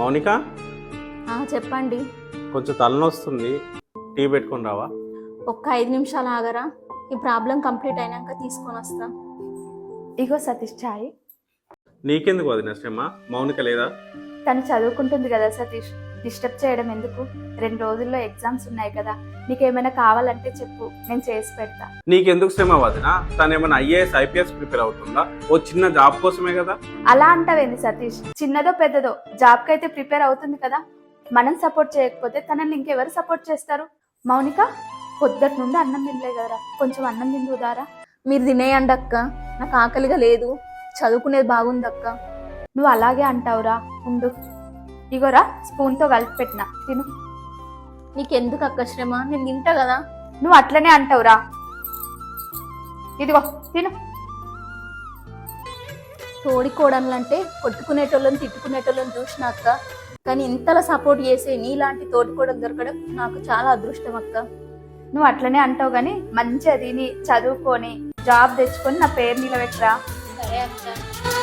మౌనిక? ఆ, చెప్పండి. కొంచెం తలనొస్తుంది. టీ పెట్టుకొని రావా? ఒక్క ఐదు నిమిషాలు ఆగరా. ఈ ప్రాబ్లం కంప్లీట్ అయినాక తీసుకొని వస్తా. ఇగో సతీష్ ఛాయ్ నీకెందుకు వదిన శ్రమ? మౌనిక లేదా? తను చదువుకుంటుంది కదా సతీష్. డిస్టర్బ్ చేయడం ఎందుకు? రెండు రోజుల్లో ఎగ్జామ్స్ ఉన్నాయి కదా నీకేమైనా కావాలంటే చెప్పు నేను చేసి పెడతా. నీకెందుకు శ్రమ వదిన? తను ఏమైనా ఐఏఎస్ ఐపీఎస్ ప్రిపేర్ అవుతుందా? ఓ చిన్న జాబ్ కోసమే కదా? అలా అంటావేంది సతీష్? చిన్నదో పెద్దదో జాబ్కి అయితే ప్రిపేర్ అవుతుంది కదా? మనం సపోర్ట్ చేయకపోతే తనని ఇంకెవరు సపోర్ట్ చేస్తారు? మౌనిక పొద్దుటి నుండి అన్నం తినలే కదరా. కొంచెం అన్నం తిందుదారా మీరు తినేయండి అక్క. నాకు ఆకలిగా లేదు. చదువుకునేది బాగుంది అక్క. నువ్వు అలాగే అంటావురా. ఉండు. ఇగోరా స్పూన్తో కలిపి పెట్టిన. తిను. నీకెందుకు అక్క శ్రమ? నేను తింటా కదా. నువ్వు అట్లనే అంటావురా. ఇదిగో తిను. తోడికోడన్లంటే కొట్టుకునేటోళ్ళని తిట్టుకునేటోళ్ళని చూసిన అక్క. కానీ ఇంతలా సపోర్ట్ చేసే నీలాంటి తోటికోడలు దొరకడం నాకు చాలా అదృష్టం అక్క. నువ్వు అట్లనే అంటావు కానీ మంచిగా తిని చదువుకొని జాబ్ తెచ్చుకొని నా పేరు నిలబెట్టరా. సరే అక్క.